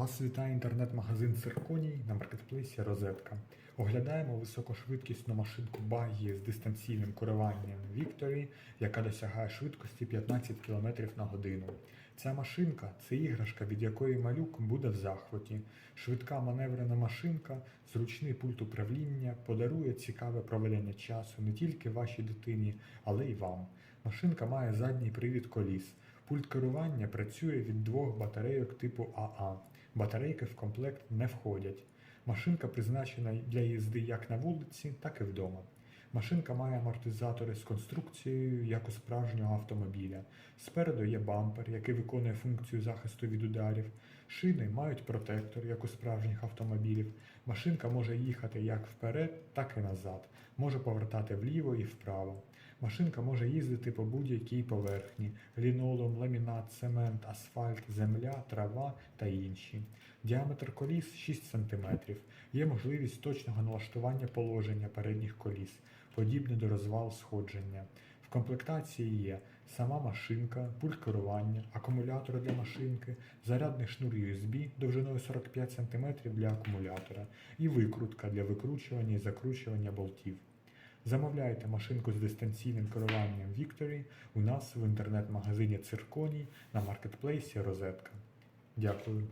Вас вітає інтернет-магазин Цирконій на маркетплейсі Розетка. Оглядаємо високошвидкісну машинку багі з дистанційним керуванням Victory, яка досягає швидкості 15 км на годину. Ця машинка це іграшка, від якої малюк буде в захваті. Швидка маневрена машинка, зручний пульт управління подарує цікаве проведення часу не тільки вашій дитині, але й вам. Машинка має задній привід коліс. Пульт керування працює від двох батарейок типу АА. Батарейки в комплект не входять. Машинка призначена для їзди як на вулиці, так і вдома. Машинка має амортизатори з конструкцією, як у справжнього автомобіля. Спереду є бампер, який виконує функцію захисту від ударів. Шини мають протектор, як у справжніх автомобілів. Машинка може їхати як вперед, так і назад. Може повертати вліво і вправо. Машинка може їздити по будь-якій поверхні: лінолом, ламінат, цемент, асфальт, земля, трава та інші. Діаметр коліс 6 см. Є можливість точного налаштування положення передніх коліс, подібне до розвал сходження. В комплектації є сама машинка, пульт керування, акумулятор для машинки, зарядний шнур USB довжиною 45 см для акумулятора і викрутка для викручування і закручування болтів. Замовляйте машинку з дистанційним керуванням Victory у нас в інтернет-магазині Цирконій на маркетплейсі Розетка. Дякую.